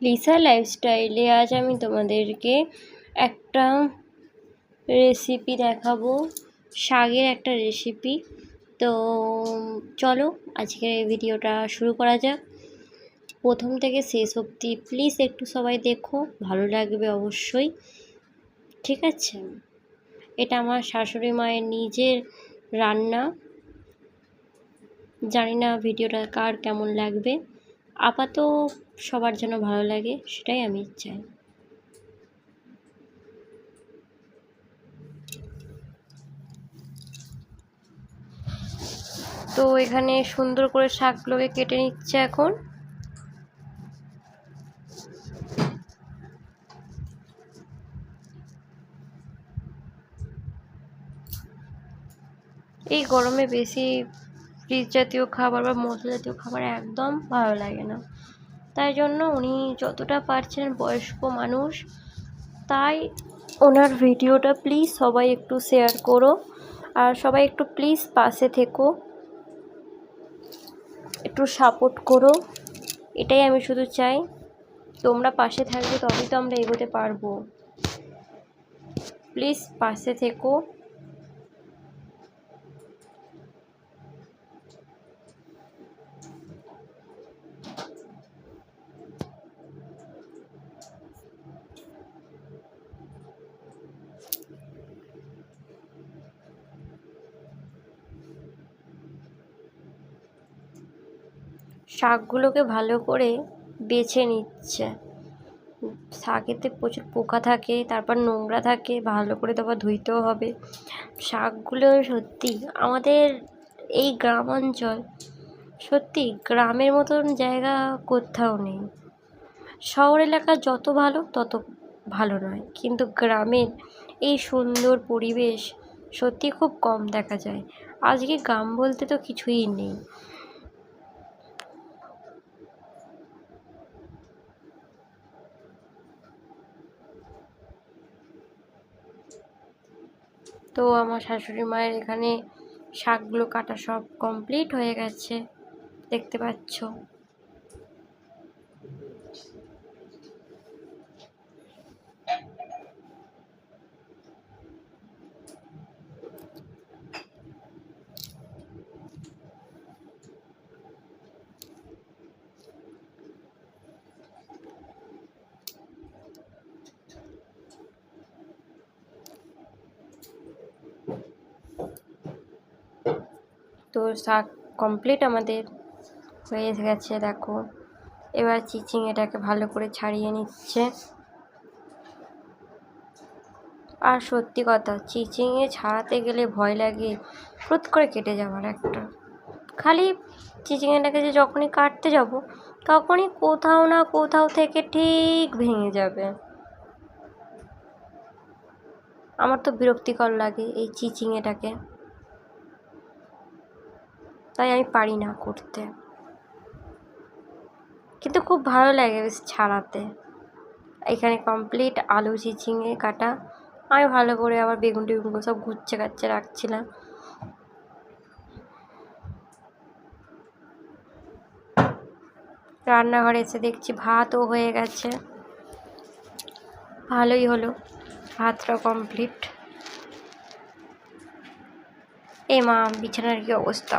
Lisa লাইফস্টাইলে আজ আমি তোমাদেরকে একটা রেসিপি দেখাবো শাকের একটা রেসিপি তো চলো আজকের এই ভিডিওটা শুরু করা যাক। প্রথম থেকে শেষ অবধি প্লিজ একটু সবাই দেখো, ভালো লাগবে অবশ্যই। ঠিক আছে? এটা আমার শাশুড়ি মায়ের নিজের রান্না। জানি না ভিডিওটা কার কেমন লাগবে। আপাতত সবার যেন ভালো লাগে, সেটাই আমি চাই। তো এখানে সুন্দর করে শাকগুলোকে কেটে নিচ্ছে এখন। এই গরমে বেশি ফ্রিজ জাতীয় খাবার বা মশলা জাতীয় খাবার একদম ভালো লাগে না। তাই জন্য উনি যতটা পারছেন বয়স্ক মানুষ। তাই ওনার ভিডিওটা প্লিজ সবাই একটু শেয়ার করো। আর সবাই একটু প্লিজ পাশে থেকো। একটু সাপোর্ট করো। এটাই আমি শুধু চাই। তোমরা পাশে থাকবে তবেই তো আমরা এগোতে পারব। প্লিজ পাশে থেকো। শাকগুলোকে ভালো করে বেছে নিচ্ছে। শাকেতে প্রচুর পোকা থাকে, তারপর নোংরা থাকে, ভালো করে তারপর ধুইতেও হবে। শাকগুলো সত্যি আমাদের এই গ্রাম অঞ্চল সত্যি গ্রামের মতন জায়গা কোথাও নেই। শহর এলাকা যত ভালো, তত ভালো নয়। কিন্তু গ্রামের এই সুন্দর পরিবেশ সত্যি খুব কম দেখা যায়। আজকে গ্রাম বলতে তো কিছুই নেই। তো আমার শাশুড়ি মায়ের এখানে শাকগুলো কাটা সব কমপ্লিট হয়ে গেছে। দেখতে পাচ্ছ? শাক কমপ্লিট আমাদের হয়ে গেছে, দেখো। এবার চিচিংয়েটাকে ভালো করে ছাড়িয়ে নিচ্ছে। আর সত্যি কথা, চিচিংয়ে ছাড়াতে গেলে ভয় লাগে, হুট করে কেটে যাওয়ার একটা। খালি চিচিংয়েটাকে যে যখনই কাটতে যাব, তখনই কোথাও না কোথাও থেকে ঠিক ভেঙে যাবে। আমার তো বিরক্তিকর লাগে এই চিচিংয়েটাকে। তাই আমি পারি না করতে। কিন্তু খুব ভালো লাগে বেশ ছাড়াতে। এখানে কমপ্লিট আলু চিচিঙে কাটা। আমি ভালো করে আবার বেগুন টেগুনগুলো সব গুচ্ছে গাচ্ছে রাখছিলাম। রান্নাঘরে এসে দেখছি ভাতও হয়ে গেছে। ভালোই হলো ভাতটা কমপ্লিট এ মা, বিছানার কি অবস্থা?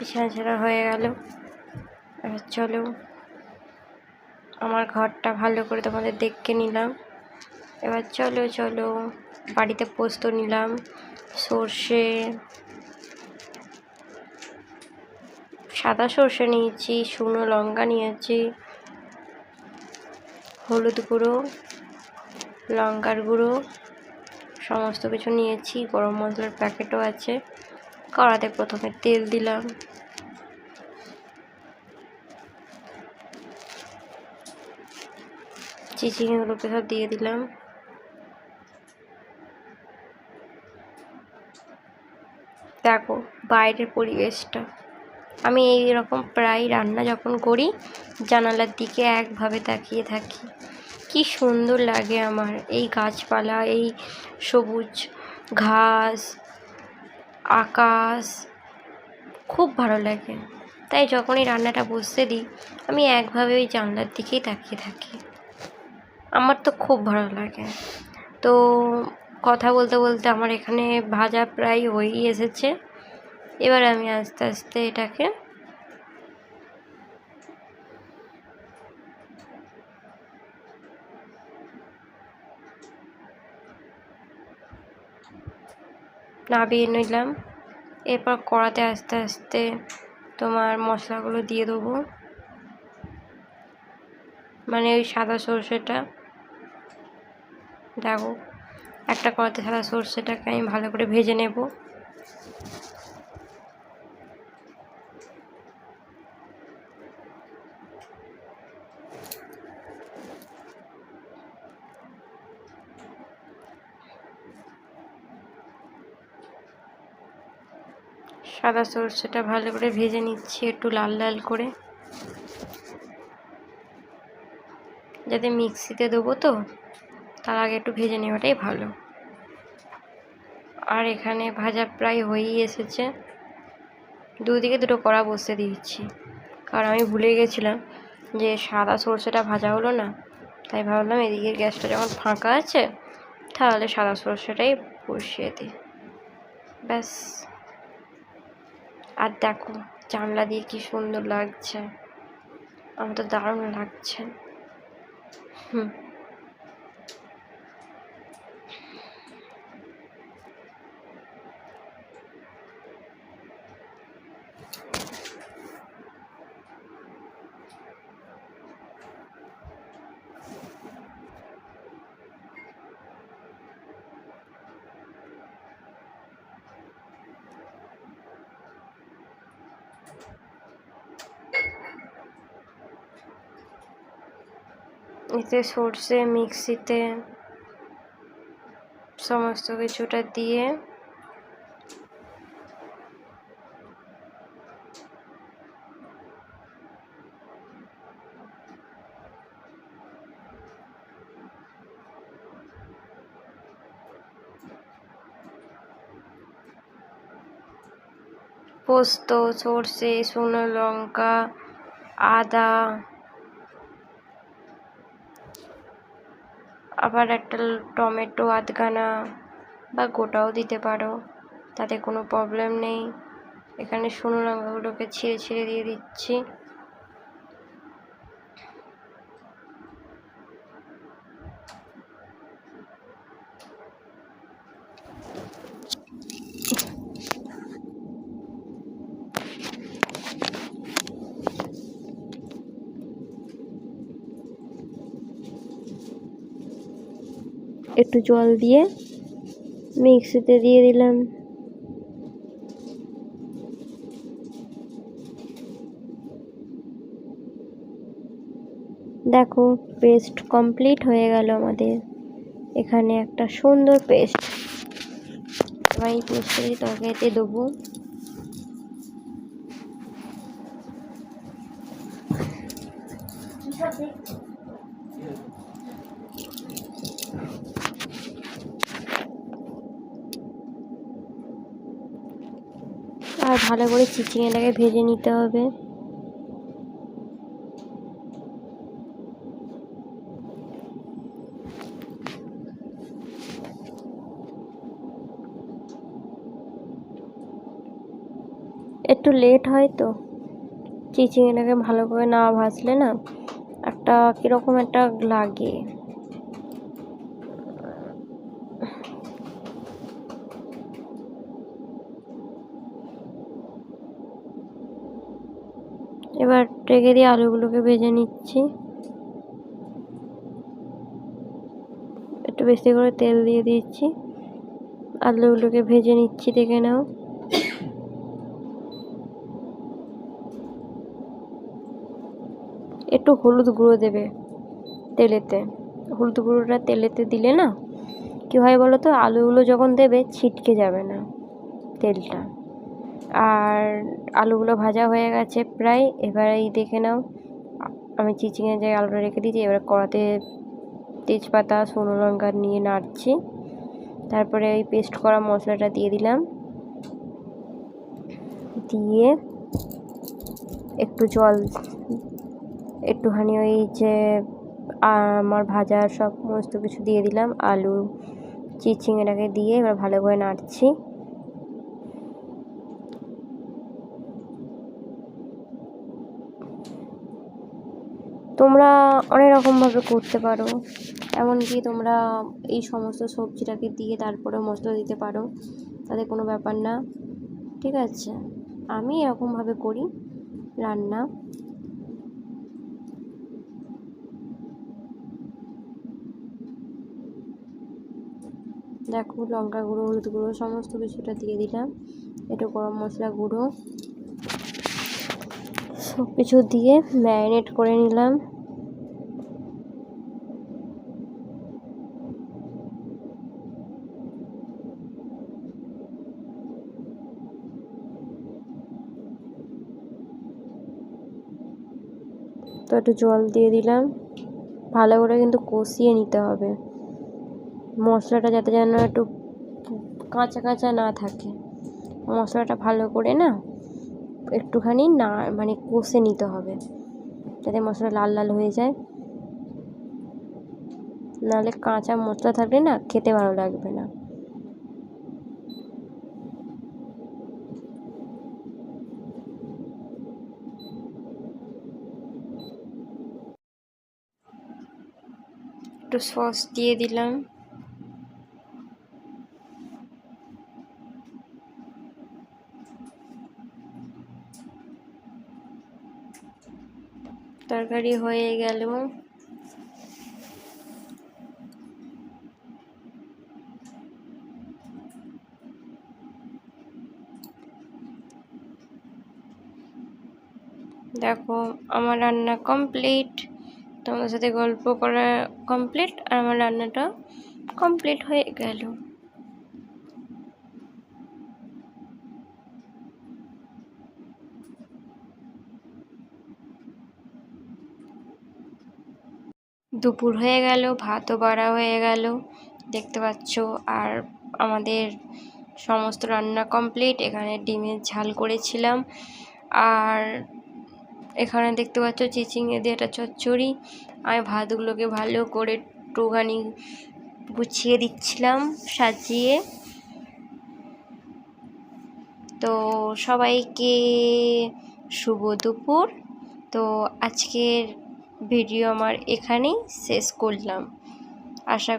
বিছানা ছাড়া হয়ে গেল। এবার চলো, আমার ঘরটা ভালো করে তোমাদের দেখে নিলাম। এবার চলো চলো, বাড়িতে পোস্ত নিলাম, সর্ষে, সাদা সর্ষে নিয়েছি, শুকনো লঙ্কা নিয়েছি, হলুদ গুঁড়ো, লঙ্কার গুঁড়ো, সমস্ত কিছু নিয়েছি, গরম মশলার প্যাকেটও আছে। কড়াতে প্রথমে তেল দিলাম। চিচিংগুলোকে সব দিয়ে দিলাম। দেখো, বাইরের পরিবেশটা। আমি এই রকম প্রায় রান্না যখন করি, জানালার দিকে একভাবে তাকিয়ে থাকি। কি সুন্দর লাগে আমার এই গাছপালা, এই সবুজ ঘাস আকাশ, খুব ভালো লাগে। তাই যখনই রান্নাটা বসতে দিই, আমি একভাবে ওই জানলার দিকেই তাকিয়ে থাকি। আমার তো খুব ভালো লাগে। তো কথা বলতে বলতে আমার এখানে ভাজা প্রায় হয়েই এসেছে। এবার আমি আস্তে আস্তে এটাকে নাবিয়ে নিলাম। এরপর কড়াতে আস্তে আস্তে তোমার মশলাগুলো দিয়ে দেবো। মানে ওই সাদা সর্ষেটা। দেখো, একটা কড়াতে সাদা সর্ষেটাকে আমি ভালো করে ভেজে নেব। সাদা সর্ষেটা ভালো করে ভেজে নিচ্ছি একটু লাল লাল করে। যাতে মিক্সিতে দেবো তো, তার আগে একটু ভেজে নেওয়াটাই ভালো। আর এখানে ভাজা প্রায় হয়েই এসেছে। দুদিকে দুটো কড়া বসতে দিয়েছি। কারণ আমি ভুলে গেছিলাম যে সাদা সর্ষেটা ভাজা হলো না, তাই ভাবলাম এদিকে গ্যাসটা যখন ফাঁকা আছে, তাহলে সাদা সর্ষেটাই বসিয়ে দিই। ব্যাস। আর দেখো জানলা দিয়ে কি সুন্দর লাগছে। আমার তো দারুণ লাগছে। হুম। এতে সর্ষে মিক্সিতে সমস্ত কিছুটা দিয়ে পোস্ত সর্ষে শুকনো লঙ্কা আদা আবার একটা টমেটো, আধখানা বা গোটাও দিতে পারো। তাতে কোনো প্রবলেম নেই। এখানে শুকনো লঙ্কাগুলোকে ছিঁড়ে ছিঁড়ে দিয়ে দিচ্ছি। একটু জল দিয়ে মিক্সিতে দিয়ে দিলাম। দেখো পেস্ট কমপ্লিট হয়ে গেল আমাদের। এখানে একটা সুন্দর পেস্ট এই পেস্টটা তরকারিতে দেবো আর ভালো করে চিচিঙেটাকে ভেজে নিতে হবে। একটু লেট হয় তো চিচিঙেটাকে ভালো করে না ভাজলে না একটা কীরকম একটা লাগে। এবার রেখে দিয়ে আলুগুলোকে ভেজে নিচ্ছি। একটু বেশি করে তেল দিয়ে দিচ্ছি। আলুগুলোকে ভেজে নিচ্ছি, দেখে নাও। একটু হলুদ গুঁড়ো দেবে তেলেতে। হলুদ গুঁড়োটা তেলেতে দিলে না, কী হয় বলো তো, আলুগুলো যখন দেবে ছিটকে যাবে না তেলটা। আর আলুগুলো ভাজা হয়ে গেছে প্রায়। এবার এই দেখে নাও, আমি চিচিংয়ে যে আলুটা রেখে দিয়েছি। এবার কড়াতে তেজপাতা, শুকনো লঙ্কা নিয়ে নাড়ছি। তারপরে ওই পেস্ট করা মশলাটা দিয়ে দিলাম। দিয়ে একটু জল, একটুখানি ওই যে, আমার ভাজা সমস্ত কিছু দিয়ে দিলাম। আলু চিচিংড়াকে দিয়ে এবার ভালো করে নাড়ছি। তোমরা অনেক রকমভাবে করতে পারো। এমনকি তোমরা এই সমস্ত সবজিটাকে দিয়ে তারপরে মশলা দিতে পারো। তাতে কোনো ব্যাপার না। ঠিক আছে? আমি এরকমভাবে করি রান্না। দেখো লঙ্কা গুঁড়ো, হলুদ গুঁড়ো, সমস্ত কিছুটা দিয়ে দিলাম। একটু গরম মশলা গুঁড়ো। সব কিছু দিয়ে ম্যারিনেট করে নিলাম। তো একটু জল দিয়ে দিলাম। ভালো করে কিন্তু কষিয়ে নিতে হবে। মশলাটা যাতে যেন একটু কাঁচা কাঁচা না থাকে। মশলাটা ভালো করে না একটুখানি না মানে কষে নিতে হবে। যাতে মশলা লাল লাল হয়ে যায়। নাহলে কাঁচা মশলা থাকলে না খেতে ভালো লাগবে না। একটু সস দিয়ে দিলাম। তরকারি হয়ে গেল। দেখো, আমার রান্না কমপ্লিট তোমাদের সাথে গল্প করা কমপ্লিট আর আমার রান্নাটা কমপ্লিট হয়ে গেল। দুপুর হয়ে গেল, ভাতও বাড়া হয়ে গেল। দেখতে পাচ্ছ, আর আমাদের সমস্ত রান্না কমপ্লিট এখানে ডিমের ঝাল করেছিলাম। আর এখানে দেখতে পাচ্ছ চিচিঙে দিয়ে একটা চচ্চড়ি। আমি ভাতগুলোকে ভালো করে একটুখানি গুছিয়ে দিচ্ছিলাম সাজিয়ে। তো সবাইকে শুভ দুপুর। তো আজকের ভিডিও আমার এখানেই শেষ করলাম। আশা